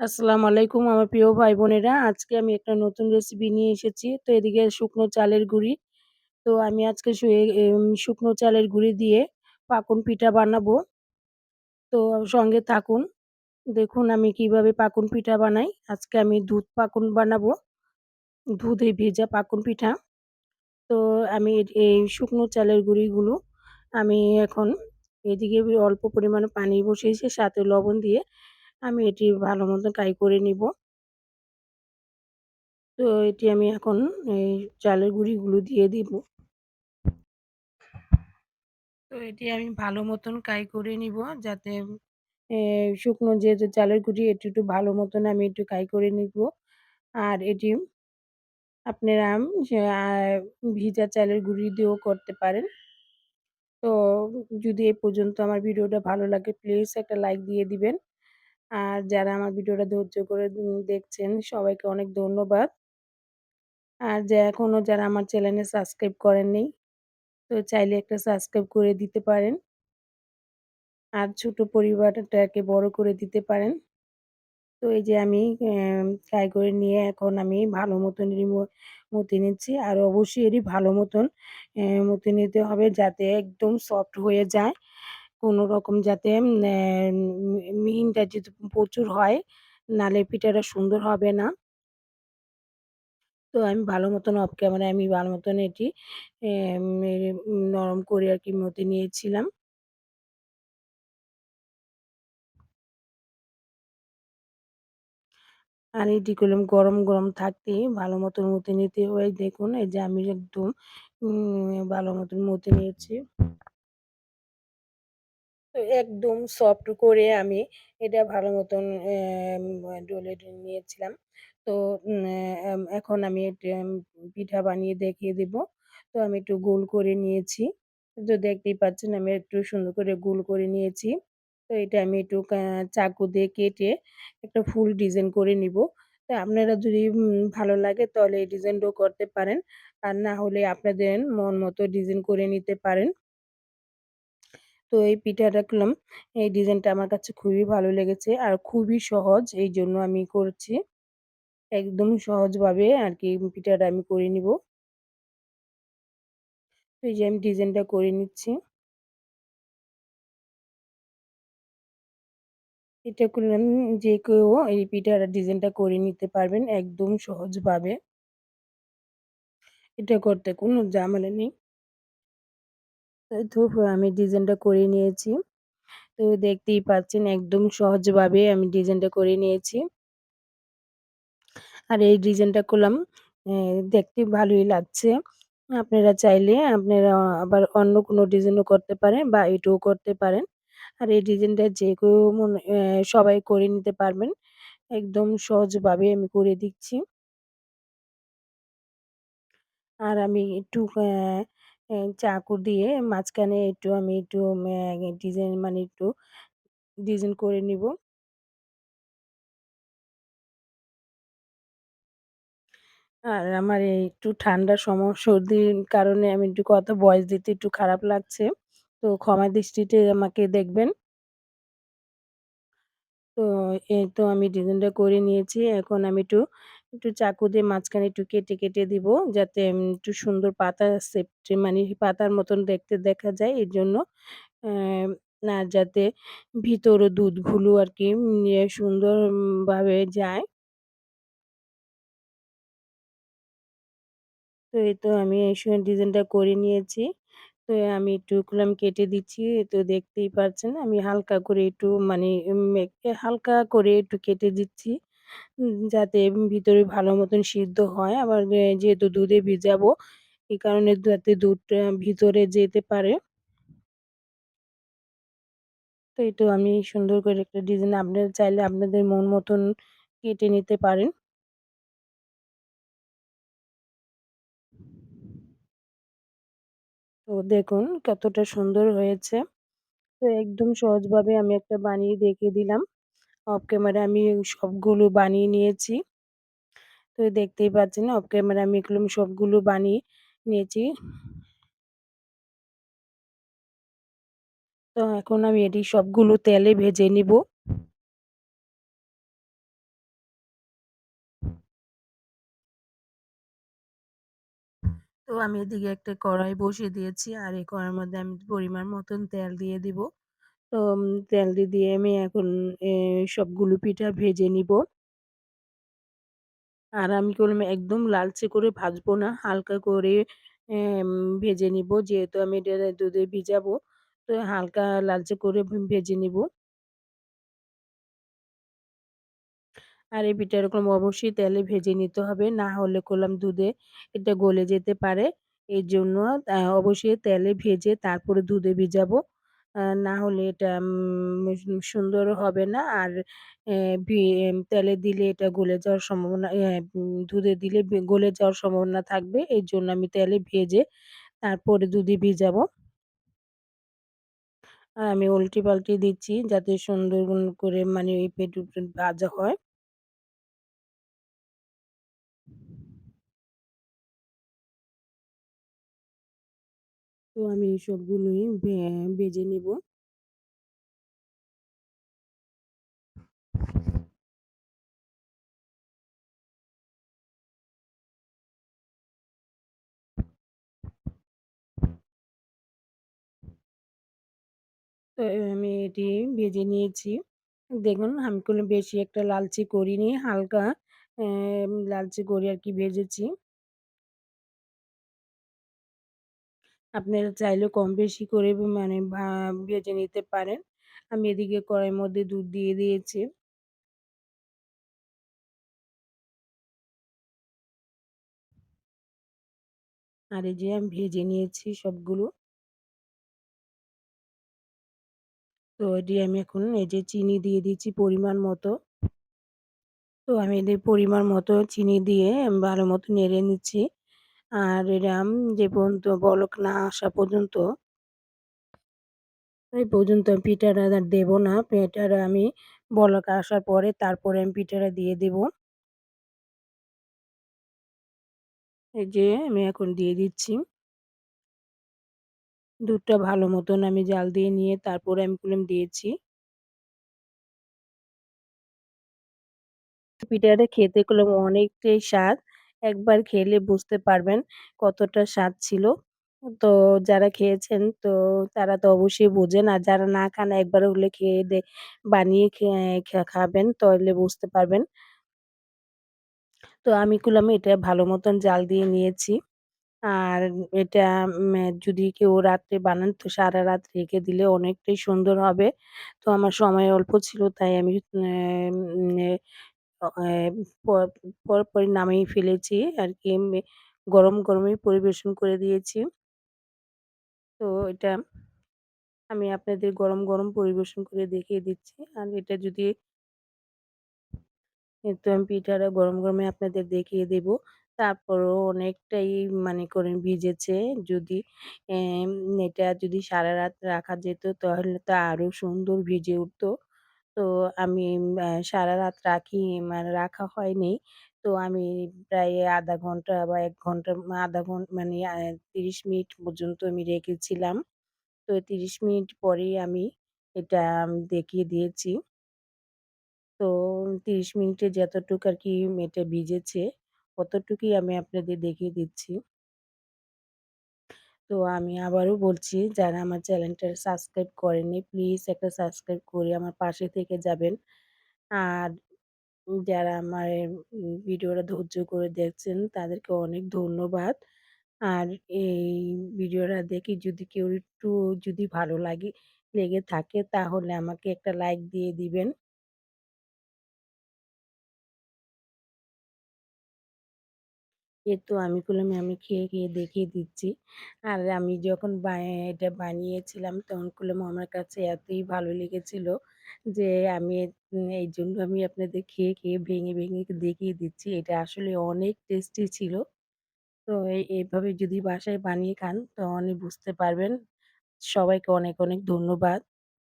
আসসালামু আলাইকুম আমার প্রিয় ভাই বোনেরা। আজকে আমি একটা নতুন রেসিপি নিয়ে এসেছি। তো এদিকে শুকনো চালের গুঁড়ি। তো আমি আজকে শুকনো চালের গুঁড়ি দিয়ে পাকুন পিঠা বানাবো। তো সঙ্গে থাকুন। দেখুন আমি কীভাবে পাকুন পিঠা বানাই। আজকে আমি দুধ পাকুন বানাবো। দুধে ভেজা পাকুন পিঠা। তো আমি এই শুকনো চালের গুঁড়িগুলো আমি এখন এদিকে অল্প পরিমাণে পানি বসিয়েছি সাথে লবণ দিয়ে আমি এটি ভালো মতো কাই করে নিব। তো এটি আমি এখন এই চালের গুঁড়িগুলো দিয়ে দিব। তো এটি আমি ভালো মতন কাই করে নিব যাতে শুকনো যেহেতু চালের গুঁড়ি এটি একটু ভালো মতন আমি একটু কাই করে নিব। আর এটি আপনারা ভিজা চালের গুঁড়ি দিয়েও করতে পারেন। তো যদি এ পর্যন্ত আমার ভিডিওটা ভালো লাগে প্লিজ একটা লাইক দিয়ে দিবেন। আর যারা আমার ভিডিওটা ধৈর্য করে দেখছেন, সবাইকে অনেক ধন্যবাদ। আর যে এখনও যারা আমার চ্যানেলে সাবস্ক্রাইব করেননি তো চাইলে একটা সাবস্ক্রাইব করে দিতে পারেন। আর ছোট পরিবারটাকে বড় করে দিতে পারেন। তো এই যে আমি ফ্রাই করে নিয়ে এখন আমি ভালো মতন মথে নিচ্ছি। আর অবশ্যই এরই ভালো মতন মথে নিতে হবে যাতে একদম সফট হয়ে যায়। কোনো রকম যাতে মিহিনটা যদি প্রচুর হয় নালে পিঠাটা সুন্দর হবে না। তো আমি ভালো মতন অফ ক্যামেরায় আমি ভালো মতন এটি নরম করে আরকি মথে নিয়েছিলাম। আর এটি করলাম গরম, গরম থাকতে ভালো মতন মথে নিতে হয়। দেখুন এই যে আমি একদম ভালো মতন মথে নিয়েছি। একদম সফট করে আমি এটা ভালো মতন ডলে নিয়েছিলাম। তো এখন আমি পিঠা বানিয়ে দেখিয়ে দেব। তো আমি একটু গোল করে নিয়েছি। তো দেখতেই পাচ্ছেন আমি একটু সুন্দর করে গোল করে নিয়েছি। তো এটা আমি একটু চাকু দিয়ে কেটে একটা ফুল ডিজাইন করে নিব। তো আপনারা যদি ভালো লাগে তাহলে এই ডিজাইনটাও করতে পারেন। আর না হলে আপনাদের মন মতো ডিজাইন করে নিতে পারেন। তো এই পিঠাটা করলাম এই ডিজাইনটা আমার কাছে খুবই ভালো লেগেছে আর খুবই সহজ এই জন্য আমি করছি। একদম সহজভাবে আর কি পিঠাটা আমি করে নিব। এই যে আমি ডিজাইনটা করে নিচ্ছি। এটা করলাম যে কেউ এই পিঠার ডিজাইনটা করে নিতে পারবেন একদম সহজভাবে। এটা করতে কোনো ঝামেলা নেই। তো আমি ডিজাইনটা করে নিয়েছি। তো দেখতেই পাচ্ছেন, একদম সহজভাবে আমি ডিজাইনটা করে নিয়েছি। আর এই ডিজাইনটা করলাম দেখতে ভালোই লাগছে। আপনারা চাইলে আপনারা আবার অন্য কোনো ডিজাইনও করতে পারেন বা এটাও করতে পারেন। আর এই ডিজাইনটা যে কেউ সবাই করে নিতে পারবেন। একদম সহজভাবে আমি করে দিচ্ছি। আর আমি একটু চাকু দিয়ে মাঝখানে একটু আমি একটু ডিজাইন মানে একটু ডিজাইন করে নিব। আর আমার এই একটু ঠান্ডার সম সর্দির কারণে আমি একটু কথা ভয়েস দিতে একটু খারাপ লাগছে। তো ক্ষমা দৃষ্টিতে আমাকে দেখবেন। তো এই তো আমি ডিজাইনটা করে নিয়েছি। এখন আমি একটু, একটু চাকু দিয়ে মাঝখানে একটু কেটে, কেটে দিব যাতে একটু সুন্দর পাতা শেপটে মানে পাতার মতন দেখতে দেখা যায় এজন্য। অ্যা আর যাতে ভিতরে দুধগুলো আর কি সুন্দর ভাবে যায়। তো এই তো আমি এই ডিজাইনটা করে নিয়েছি। তো আমি একটু করলাম কেটে দিচ্ছি। তো দেখতেই পাচ্ছেন আমি হালকা করে একটু মানে হালকা করে একটু কেটে দিচ্ছি। যাতে ভিতরে ভালো মতন সিদ্ধ হয়। আবার যেহেতু দুধে ভিজাবো এই কারণে যাতে দুধটা ভিতরে যেতে পারে। তো তো আমি সুন্দর করে একটা ডিজাইন আপনারা, চাইলে আপনাদের মন মতন কেটে নিতে পারেন। তো দেখুন কতটা সুন্দর হয়েছে। তো একদম সহজভাবে আমি একটা বানিয়ে দেখিয়ে দিলাম। অফ ক্যামেরা আমি সবগুলো বানিয়ে নিয়েছি। তো দেখতেই পাচ্ছেন অফ ক্যামেরা আমি এগুলো সবগুলো বানিয়ে নিয়েছি। তো এখন আমি এটি সবগুলো তেলে ভেজে নিব। তো আমি এদিকে একটা কড়াই বসিয়ে দিয়েছি আর এই কড়াইয়ের মধ্যে আমি পরিমাণ মতন তেল দিয়ে দিব। তো উম তেলটি দিয়ে আমি এখন সবগুলো পিঠা ভেজে নিব। আর আমি করলাম একদম লালচে করে ভাজবো না, হালকা করে ভেজে নিব। যেহেতু আমি এটা দুধে ভিজাবো, তো হালকা লালচে করে ভেজে নিব। আর এই পিঠা এরকম অবশ্যই তেলে ভেজে নিতে হবে। না হলে করলাম দুধে এটা গলে যেতে পারে। এর জন্য অবশ্যই তেলে ভেজে তারপরে দুধে ভিজাবো। না হলে এটা সুন্দর হবে না। আর তেলে দিলে এটা গলে যাওয়ার সম্ভাবনা দুধে দিলে গলে যাওয়ার সম্ভাবনা থাকবে। এজন্য আমি তেলে ভেজে তারপরে দুধে ভিজাবো। আর আমি উল্টি পাল্টি দিচ্ছি যাতে সুন্দর করে মানে ওই পেটু ভাজা হয়। তো আমি সবগুলোই ভে ভেজে নিব। তো আমি এটি ভেজে নিয়েছি। দেখুন, আমি কোনো বেশি একটা লালচে করিনি। হালকা লালচে করে আরকি ভেজেছি। আপনারা চাইলে কম বেশি করে মানে ভেজে নিতে পারেন। আমি এদিকে কড়াইয়ের মধ্যে দুধ দিয়ে দিয়েছি। আর এই যে আমি ভেজে নিয়েছি সবগুলো। তো এটি আমি এখন এই যে চিনি দিয়ে দিচ্ছি পরিমাণ মতো। তো আমি এদের পরিমাণ মতো চিনি দিয়ে ভালো মতো নেড়ে নিচ্ছি। আর এরাম যে পর্যন্ত বলক না আসা পর্যন্ত এই পর্যন্ত আমি পিঠাটা দেব না। পিঠাটা আমি বলক আসার পরে তারপরে আমি পিঠাটা দিয়ে দেব। এই যে আমি এখন দিয়ে দিচ্ছি। দুধটা ভালো মতন আমি জাল দিয়ে নিয়ে তারপরে আমি করলাম দিয়েছি। পিঠাটা খেতে করলাম অনেকটাই স্বাদ। একবার খেলে বুঝতে পারবেন কতটা স্বাদ ছিল। তো যারা খেয়েছেন তো তারা তো অবশ্যই বোঝেন। আর যারা না খান একবার হলে খেয়ে দে, বানিয়ে খাবেন তাহলে বুঝতে পারবেন। তো আমি করলাম এটা ভালো মতন জাল দিয়ে নিয়েছি। আর এটা যদি কেউ রাত্রে বানান তো সারা রাত রেখে দিলে অনেকটাই সুন্দর হবে। তো আমার সময় অল্প ছিল তাই আমি পরপরই নামিয়ে ফেলেছি আর কি গরম, গরমই পরিবেশন করে দিয়েছি। তো এটা আমি আপনাদের গরম, গরম পরিবেশন করে দেখিয়ে দিচ্ছি। আর এটা যদি কিন্তু আমি পিঠাটা গরম, গরমে আপনাদের দেখিয়ে দেব। তারপরও অনেকটাই মানে করেন ভিজেছে। যদি এটা যদি সারা রাত রাখা যেত তাহলে তো আরও সুন্দর ভিজে উঠতো। তো আমি আ সারারাত রাখি মানে রাখা হয়নি। তো আমি প্রায় ০.৫ ঘণ্টা বা ১ ঘণ্টা ০.৫ ঘন মানে ৩০ মিনিট পর্যন্ত আমি রেখেছিলাম। তো ৩০ মিনিট পরেই আমি এটা দেখিয়ে দিয়েছি। তো ৩০ মিনিটে যতটুকু আরকি এটা ভিজেছে, অতটুকুই আমি আপনাদের দেখিয়ে দিচ্ছি। তো আমি আবারও বলছি, যারা আমার চ্যানেলটা সাবস্ক্রাইব করেনি প্লিজ একটা সাবস্ক্রাইব করে আমার পাশে থেকে যাবেন। আর যারা আমার ভিডিওটা ধৈর্য করে দেখছেন, তাদেরকে অনেক ধন্যবাদ। আর এই ভিডিওটা দেখে যদি কেউ একটু যদি ভালো লাগে, লেগে থাকে, তাহলে আমাকে একটা লাইক দিয়ে দিবেন। এই তো আমি করলাম আমি খেয়ে, খেয়ে দেখিয়ে দিচ্ছি। আর আমি যখন এটা বানিয়েছিলাম তখন করলাম আমার কাছে এতই ভালো লেগেছিল যে আমি এই জন্য আমি আপনাদের খেয়ে, খেয়ে ভেঙে, ভেঙে দেখিয়ে দিচ্ছি। এটা আসলে অনেক টেস্টি ছিল। তো এইভাবে যদি বাসায় বানিয়ে খান তাহলে বুঝতে পারবেন। সবাইকে অনেক, অনেক ধন্যবাদ।